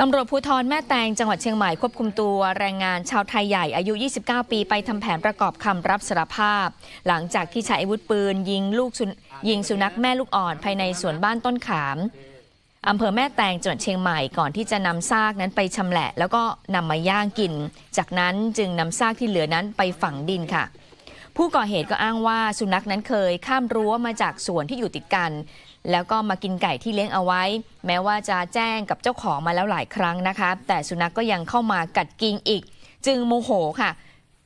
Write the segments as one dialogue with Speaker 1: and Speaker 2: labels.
Speaker 1: ตำรวจภูธรแม่แตงจังหวัดเชียงใหม่ควบคุมตัวแรงงานชาวไทยใหญ่อายุ 29 ปี ไปทำแผนประกอบคำรับสารภาพ หลังจากที่ใช้อาวุธปืน ยิงลูกยิงสุนัขแม่ลูกอ่อนภายในสวนบ้านต้นขามอำเภอแม่แตงจังหวัดเชียงใหม่ก่อนที่จะนำซากนั้นไปชำแหละ แล้วก็นำมาย่างกิน จากนั้นจึงนำซากที่เหลือนั้นไปฝังดินค่ะ ผู้ก่อเหตุก็อ้างว่าสุนัขนั้นเคยข้ามรั้วมาจากสวนที่อยู่ติดกัน แล้วก็มากินไก่ที่เลี้ยงเอาไว้ แม้ว่าจะแจ้งกับเจ้าของมาแล้วหลายครั้งนะคะ แต่สุนัขก็ยังเข้ามากัดกินอีก จึงโมโหค่ะ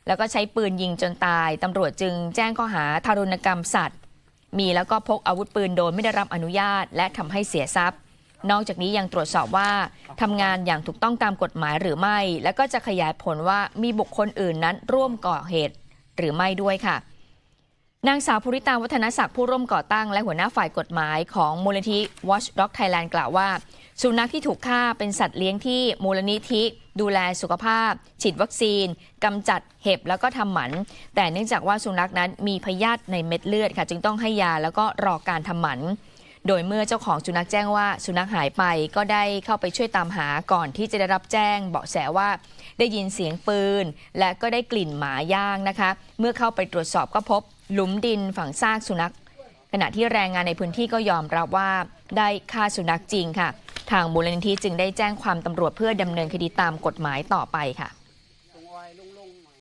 Speaker 1: แล้วก็ใช้ปืนยิงจนตายตำรวจจึงแจ้งข้อหาทารุณกรรมสัตว์ มีแล้วก็พกอาวุธปืนโดยไม่ได้รับอนุญาต และทำให้เสียทรัพย์ นอกจากนี้ยังตรวจสอบว่าทำงานอย่างถูกต้องตามกฎหมายหรือไม่ แล้วก็จะขยายผลว่ามีบุคคลอื่นนั้นร่วมก่อเหตุ หรือไม่ด้วยค่ะ นางสาวภูริตาวัฒนศักดิ์ผู้ร่วมก่อตั้งและหัวหน้าฝ่ายกฎหมายของมูลนิธิ Watchdog Thailand กล่าวว่า สุนัขที่ถูกฆ่าเป็นสัตว์เลี้ยงที่มูลนิธิดูแลสุขภาพ ฉีดวัคซีนกำจัดเห็บแล้วก็ทำหมัน แต่เนื่องจากว่าสุนัขนั้นมีพยาธิในเม็ดเลือดค่ะ จึงต้องให้ยาแล้วก็รอการทำหมัน โดยเมื่อเจ้าของสุนัขแจ้งว่าสุนัขหายไปก็ได้เข้าไปช่วยตามหาก่อนที่จะได้รับแจ้งเบาะแสว่าได้ยินเสียงปืน และก็ได้กลิ่นหมาย่างนะคะ เมื่อเข้าไปตรวจสอบก็พบหลุมดินฝังซากสุนัข ขณะที่แรงงานในพื้นที่ก็ยอมรับว่าได้ฆ่าสุนัขจริงค่ะ ทางมูลนิธิจึงได้แจ้งความตำรวจเพื่อดำเนินคดีตามกฎหมายต่อไปค่ะ